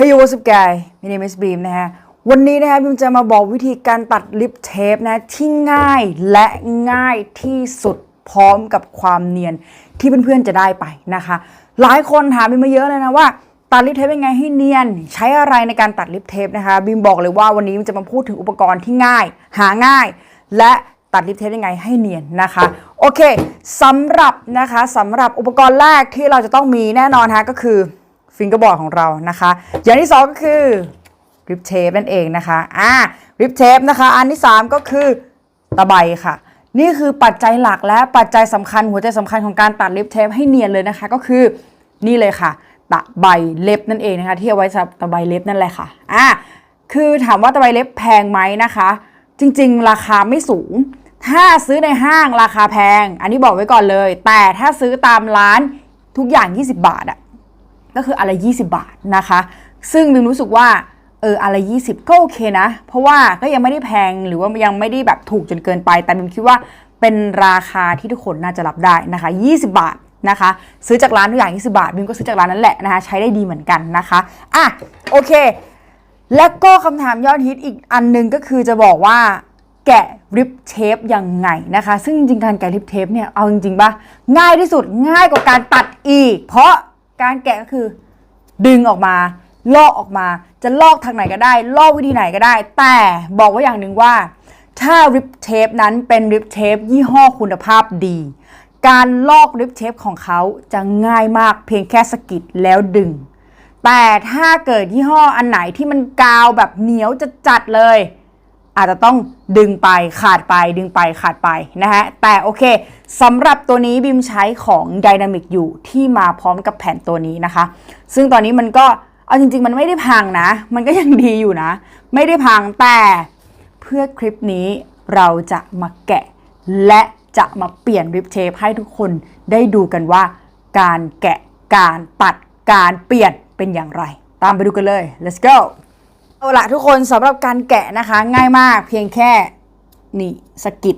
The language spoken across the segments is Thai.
Hey you what's up guy my name is Beam นะฮะ วันนี้นะฮะบิมจะมาบอกวิธีการตัดลิปเทปนะที่ง่ายและง่ายที่สุดพร้อมกับความเนียนที่เพื่อนๆจะได้ไปนะคะ หลายคนถามบิมมาเยอะเลยนะว่าตัดลิปเทปยังไงให้เนียน ใช้อะไรในการตัดลิปเทปนะคะบิมบอกเลยว่าวันนี้บิมจะมาพูดถึงอุปกรณ์ที่ง่าย หาง่าย และตัดลิปเทปยังไงให้เนียนนะคะ โอเคสำหรับนะคะสำหรับอุปกรณ์แรกที่เราจะต้องมีแน่นอนฮะก็คือ ฟิงเกอร์บอร์ดของเรานะคะ อย่างที่สองก็คือริปเทปนั่นเองนะคะอ่าริปเทปนะคะ อันที่ 3 ก็คือตะไบค่ะ นี่คือปัจจัยหลักและปัจจัยสำคัญหัวใจสำคัญของการตัดลิปเทปให้เนียนเลยนะคะ ก็คือนี่เลยค่ะ ตะไบเล็บนั่นเองนะคะ ที่เอาไว้สำหรับตะไบเล็บนั่นแหละค่ะอ่าคือถามว่าตะไบเล็บแพงไหมนะคะ จริงๆ ราคาไม่สูง ถ้าซื้อในห้างราคาแพง อันนี้บอกไว้ก่อนเลย แต่ถ้าซื้อตามร้านทุกอย่าง 20 บาทอะ ก็คืออะไร 20 บาทนะคะ ซึ่งบิมรู้สึกว่าเอออะไร 20 ก็โอเคนะ เพราะว่าก็ยังไม่ได้แพงหรือว่ายังไม่ได้แบบถูกจนเกินไป แต่บิมคิดว่าเป็นราคาที่ทุกคนน่าจะรับได้นะคะ 20 บาทนะคะ ซื้อจากร้านทุกอย่าง 20 บาทบิมก็ซื้อจากร้านนั้นแหละนะคะใช้ได้ดีเหมือนกันนะคะอะโอเค แล้วก็คำถามยอดฮิตอีกอันหนึงก็คือจะบอกว่าแกะริปเทปยังไงนะคะ ซึ่งจริงๆการแกะริปเทปเนี่ยเอาจริงๆปะง่ายที่สุดง่ายกว่าการตัดอีก เพราะ การแกะก็คือ ดึงออกมา ลอกออกมา จะลอกทางไหนก็ได้ ลอกวิธีไหนก็ได้ แต่บอกไว่าอย่างหนึ่งว่า ถ้าริปเทปนั้นเป็นริปเทปยี่ห้อคุณภาพดี การลอกริปเทปของเขาจะง่ายมากเพียงแค่สกิดแล้วดึง แต่ถ้าเกิดยี่ห้ออันไหนที่มันกาวแบบเหนียวจะจัดเลย อาจจะต้องดึงไปขาดไปดึงไปขาดไปนะฮะแต่โอเคสำหรับตัวนี้บิมใช้ของ Dynamic อยู่ที่มาพร้อมกับแผ่นตัวนี้นะคะ ซึ่งตอนนี้มันก็เอาจริง ๆ มันไม่ได้พังนะ มันก็ยังดีอยู่นะ ไม่ได้พังแต่เพื่อคลิปนี้เราจะมาแกะ และจะมาเปลี่ยนริปเทปให้ทุกคนได้ดูกันว่า การแกะการตัดการเปลี่ยนเป็นอย่างไร ตามไปดูกันเลย let's go เอาละทุกคนสำหรับการแกะนะคะ ง่ายมากเพียงแค่นี่สกิด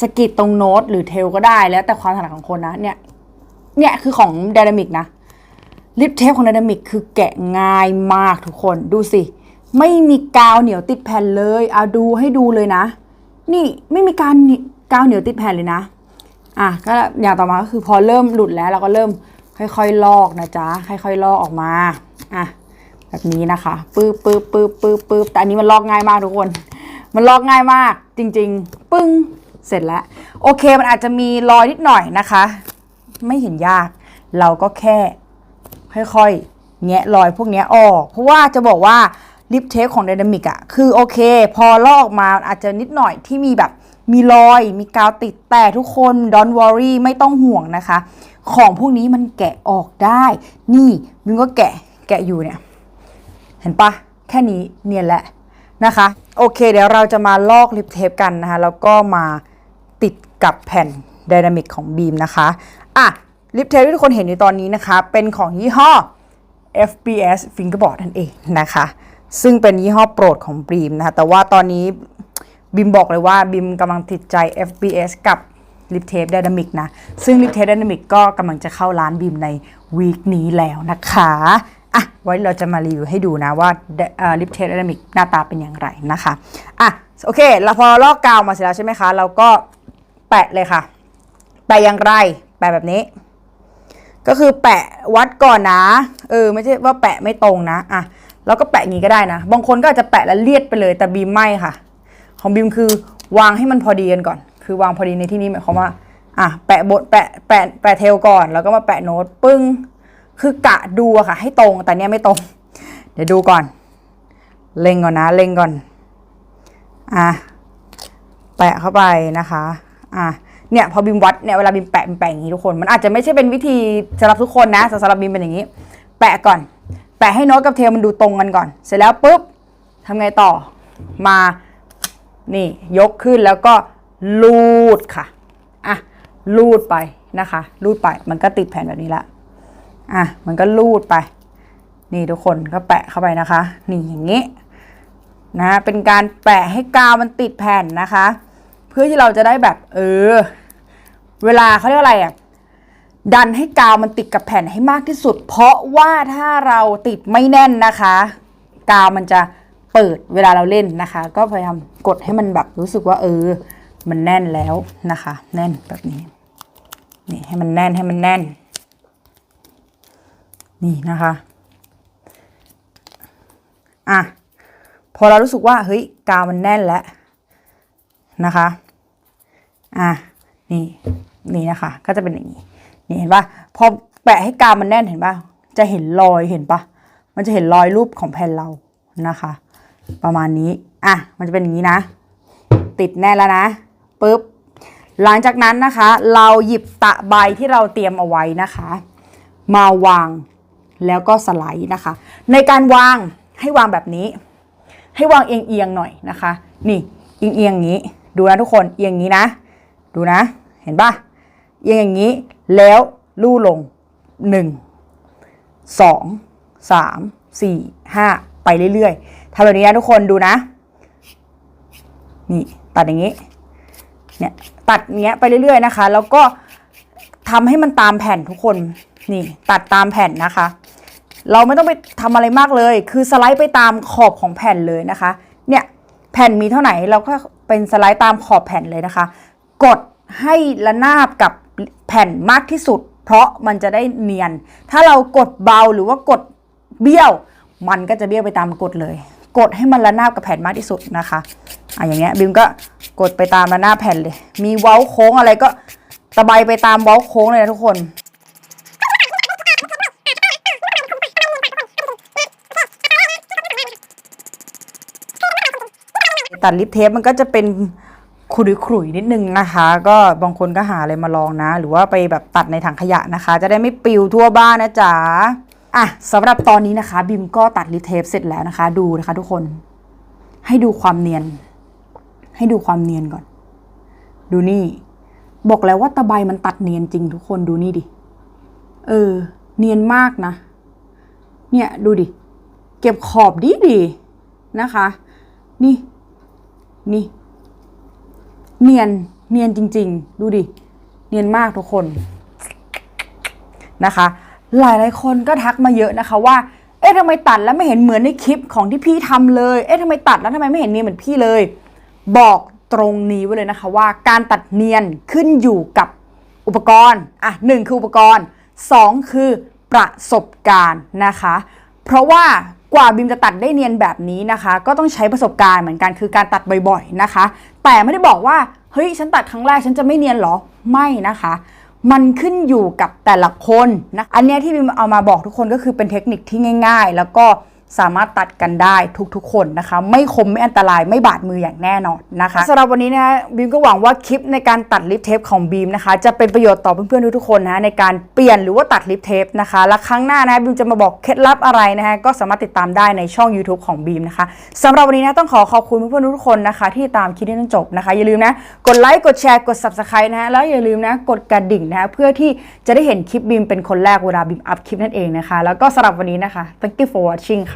สกิดตรงโน้ตหรือเทลก็ได้แล้วแต่ความถนัดของคนนะเนี่ยเนี่ยคือของ Dynamic นะลิปเทปของ Dynamic คือแกะง่ายมากทุกคนดูสิ ไม่มีกาวเหนียวติดแผ่นเลยเอาดูให้ดูเลยนะ นี่ไม่มีการกาวเหนียวติดแผ่นเลยนะอะก็อย่างต่อมาก็คือพอเริ่มหลุดแล้วเราก็เริ่มค่อยๆ ลอกนะจ๊ะค่อยๆ ลอกออกมาอะ แบบนี้นะคะปื๊บปื๊บปื๊บปื๊บปื๊บแต่อันนี้มันลอกง่ายมากทุกคน มันลอกง่ายมากจริง ๆ ปึ้งเสร็จแล้ว โอเคมันอาจจะมีรอยนิดหน่อยนะคะ ไม่เห็นยาก เราก็แค่ ค่อยๆแงะรอยพวกนี้ออก เพราะว่าจะบอกว่าลิปเทปของ d y นามิกอะคือโอเค พอลอกออกมาอาจจะนิดหน่อยที่มีแบบมีรอย มีกาวติดแต่ทุกคน don't worry ไม่ต้องห่วงนะคะ ของพวกนี้มันแกะออกได้ นี่มินก็แกะแกะอยู่เนี่ย ห็นปะแค่นี้เนียนแหล้วนะคะ โอเค เดี๋ยวเราจะมาลอกลิปเทปกันนะคะ แล้วก็มาติดกับแผ่น Dynamic ของบีมนะคะอะลิปเทปที่ทุกคนเห็นอยู่ตอนนี้นะคะ เป็นของยี่ห้อ FBS Fingerboard นั่นเองนะคะ ซึ่งเป็นยี่ห้อโปรดของบีมนะคะ แต่ว่าตอนนี้บิมบอกเลยว่าบิมกำลังติดใจ FBS กับลิปเทป Dynamic นะ ซึ่งลิปเทป Dynamic ก็กำลังจะเข้าร้านบิมในวีคนี้แล้วนะคะ อะไว้เราจะมารีวิวให้ดูนะว่าลิปเทป Dynamic หน้าตาเป็นอย่างไรนะคะอะโอเคแล้วพอลอกกาวมาเสร็จแล้วใช่ไหมคะ เราก็แปะเลยค่ะ แปะอย่างไร แปะแบบนี้ ก็คือแปะวัดก่อนนะ เออไม่ใช่ว่าแปะไม่ตรงนะอะแล้วก็แปะอย่างนี้ก็ได้นะ บางคนก็อาจจะแปะแล้วเลียดไปเลย แต่บีมไม่ค่ะ ของบีมคือวางให้มันพอดีกันก่อน คือวางพอดีในที่นี้หมายความว่า อะ แปะบทแปะแปะแปะเทลก่อน แล้วก็มาแปะโน้ตปึ้ง คือกะดูอะค่ะ ให้ตรงแต่เนี้ยไม่ตรง เดี๋ยวดูก่อน เล็งก่อนนะ เล็งก่อน อะ แปะเข้าไปนะคะ อะ เนี่ยพอบิมวัดเนี่ยเวลาบิมแปะบิมแปะอย่างนี้ทุกคน มันอาจจะไม่ใช่เป็นวิธีสำหรับทุกคนนะสำหรับบิมเป็นอย่างนี้ แปะก่อน แปะให้โน้ตกับเทลมันดูตรงกันก่อน เสร็จแล้วปุ๊บทำไงต่อ มา นี่ ยกขึ้นแล้วก็ลูดค่ะ อะ ลูดไปนะคะ ลูดไป มันก็ติดแผ่นแบบนี้ละ อะมันก็ลูดไป นี่ทุกคนก็แปะเข้าไปนะคะ นี่อย่างนี้นะเป็นการแปะให้กาวมันติดแผ่นนะคะ เพื่อที่เราจะได้แบบเออ เวลาเขาเรียกอะไรอะ่ะดันให้กาวมันติดกับแผ่นให้มากที่สุด เพราะว่าถ้าเราติดไม่แน่นนะคะ กาวมันจะเปิดเวลาเราเล่นนะคะ ก็พยายามกดให้มันแบบรู้สึกว่าเออ มันแน่นแล้วนะคะ แน่นแบบนี้นี่ให้มันแน่นให้มันแน่น นี่นะคะ อะ พอเรารู้สึกว่า เฮ้ย กาวมันแน่นแล้วนะคะ อะ นี่ นี่นะคะ ก็จะเป็นอย่างนี้ นี่เห็นปะพอแปะให้กาวมันแน่นเห็นปะจะเห็นรอยเห็นปะมันจะเห็นรอยรูปของแผ่นเรานะคะ ประมาณนี้ อะ มันจะเป็นอย่างนี้นะ ติดแน่นแล้วนะปุ๊บ หลังจากนั้นนะคะ เราหยิบตะใบที่เราเตรียมเอาไว้นะคะ มาวาง แล้วก็สไลด์นะคะ ในการวางให้วางแบบนี้ ให้วางเอียงๆหน่อยนะคะ นี่เอียงๆอย่างนี้ ดูนะทุกคนเอียงอย่างนี้นะ ดูนะ เห็นปะเอียงอย่างนี้ แล้วลู่ลงหนึ่งสองสามสี่ห้าไปเรื่อยๆทำแบบนี้นะทุกคนดูนะ นี่ตัดอย่างนี้ เนี่ยตัดเงี้ยไปเรื่อยๆนะคะ แล้วก็ทำให้มันตามแผ่นทุกคน นี่ตัดตามแผ่นนะคะ เราไม่ต้องไปทำอะไรมากเลย คือสไลด์ไปตามขอบของแผ่นเลยนะคะ เนี่ยแผ่นมีเท่าไหร่เราก็เป็นสไลด์ตามขอบแผ่นเลยนะคะ กดให้ระนาบกับแผ่นมากที่สุด เพราะมันจะได้เนียน ถ้าเรากดเบาหรือว่ากดเบี้ยว มันก็จะเบี้ยวไปตามกดเลย กดให้มันระนาบกับแผ่นมากที่สุดนะคะอะอย่างเงี้ยบิมก็กดไปตามระนาบแผ่นเลย มีเว้าโค้งอะไรก็ตะไบไปตามเว้าโค้งเลยนะทุกคน ตัดลิปเทปมันก็จะเป็นขรุยขุยๆนิดนึงนะคะ ก็บางคนก็หาอะไรมาลองนะ หรือว่าไปแบบตัดในถังขยะนะคะ จะได้ไม่ปิวทั่วบ้านนะจ๊ะอะสำหรับตอนนี้นะคะ บิมก็ตัดลิปเทปเสร็จแล้วนะคะ ดูนะคะ ทุกคน ให้ดูความเนียน ให้ดูความเนียนก่อน ดูนี่ บอกแล้วว่าตะไบมันตัดเนียนจริงทุกคนดูนี่ดิเออ เนียนมากนะ เนี่ยดูดิ เก็บขอบดีดีนะคะ นี่ นี่ เนียนเนียนจริง ๆ ดูดิ เนียนมากทุกคนนะคะ หลายหลายคนก็ทักมาเยอะนะคะว่า เอ๊ะทำไมตัดแล้วไม่เห็นเหมือนในคลิปของที่พี่ทำเลย เอ๊ะทำไมตัดแล้วทำไมไม่เห็นเนียนเหมือนพี่เลย บอกตรงนี้ไว้เลยนะคะว่าการตัดเนียนขึ้นอยู่กับอุปกรณ์อะหนึ่งคืออุปกรณ์สองคือประสบการณ์นะคะ เพราะว่า กว่าบิมจะตัดได้เนียนแบบนี้นะคะ ก็ต้องใช้ประสบการณ์เหมือนกันคือการตัดบ่อยๆนะคะ แต่ไม่ได้บอกว่าเฮ้ยฉันตัดครั้งแรกฉันจะไม่เนียนหรอไม่นะคะ มันขึ้นอยู่กับแต่ละคนนะอันเนี้ยที่บิมเอามาบอกทุกคนก็คือเป็นเทคนิคที่ง่าย ๆ แล้วก็ สามารถตัดกันได้ทุกๆ คนนะคะ ไม่คมไม่อันตรายไม่บาดมืออย่างแน่นอนนะคะสำหรับวันนี้นะบีมก็หวังว่าคลิปในการตัดลิปเทปของบีมนะคะ จะเป็นประโยชน์ต่อเพื่อนๆทุกๆคนนะในการเปลี่ยนหรือว่าตัดลิปเทปนะคะ และครั้งหน้านะบีมจะมาบอกเคล็ดลับอะไรนะคะก็สามารถติดตามได้ในช่อง YouTube ของบีมนะคะสำหรับวันนี้นะต้องขอขอบคุณเพื่อนๆทุกๆคนนะคะ ที่ตามคลิปนี้จนจบนะคะ อย่าลืมนะกดไลค์กดแชร์กด subscribe นะแล้วอย่าลืมนะกดกระดิ่งนะะเพื่อที่จะได้เห็นคลิปบีมเป็นคนแรกเวลาบีมอัพคลิปนั่นเองนะคะ แล้วก็สำหรับวันนี้นะคะ thank you for watching ค่ะ